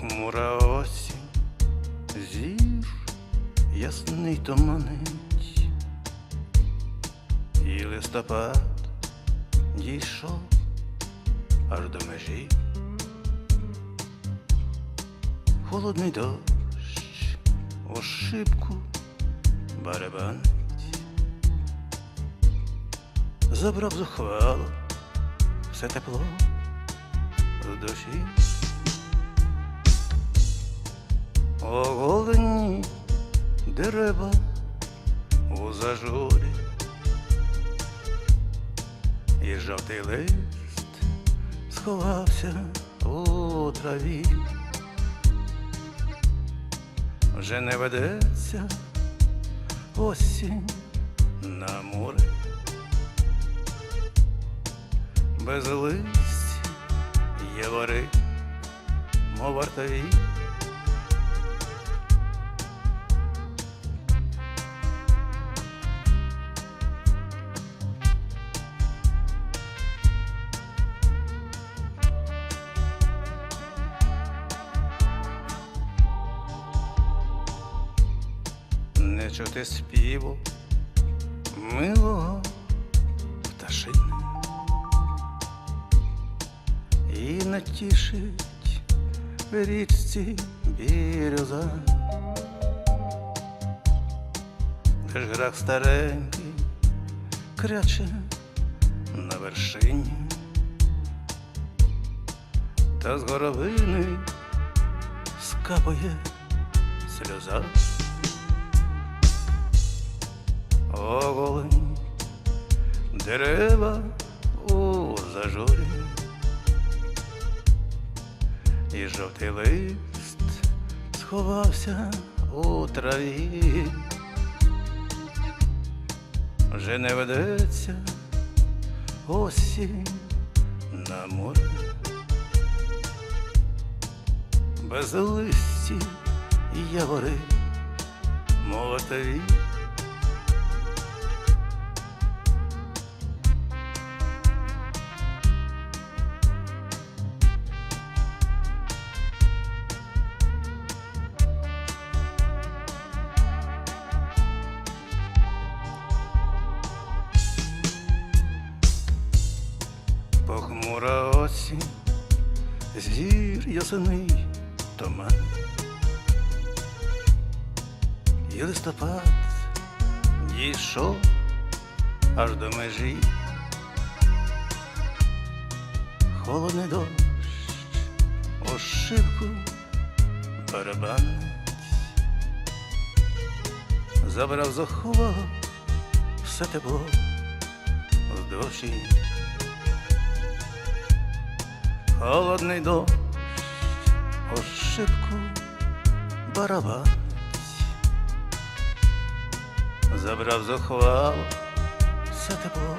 Похмура осінь, зір ясний туманить, і листопад дійшов аж до межі. Холодний дощ у шибку барабанить, забрав зухвало все тепло в душі. Оголені дерева у зажурі, і жовтий лист сховався у траві. Вже не ведеться осінь на море, без листя є вори, мов вартові. Не чути співу милого пташини і не тішить в річці бірюза. Лиш грах старенький кряче на вершині, та з горовини скапає сльоза. Оголені дерева у зажурі, і жовтий лист сховався у траві, вже не ведеться осінь на море, без листі явори молотові. Похмура осінь, зір ясний туман, і листопад дійшов аж до межі, холодний дощ у шибку барабанить, забрав заховав все тепло з душі. Холодний дощ ошибку шибку забрав захвал все тепло.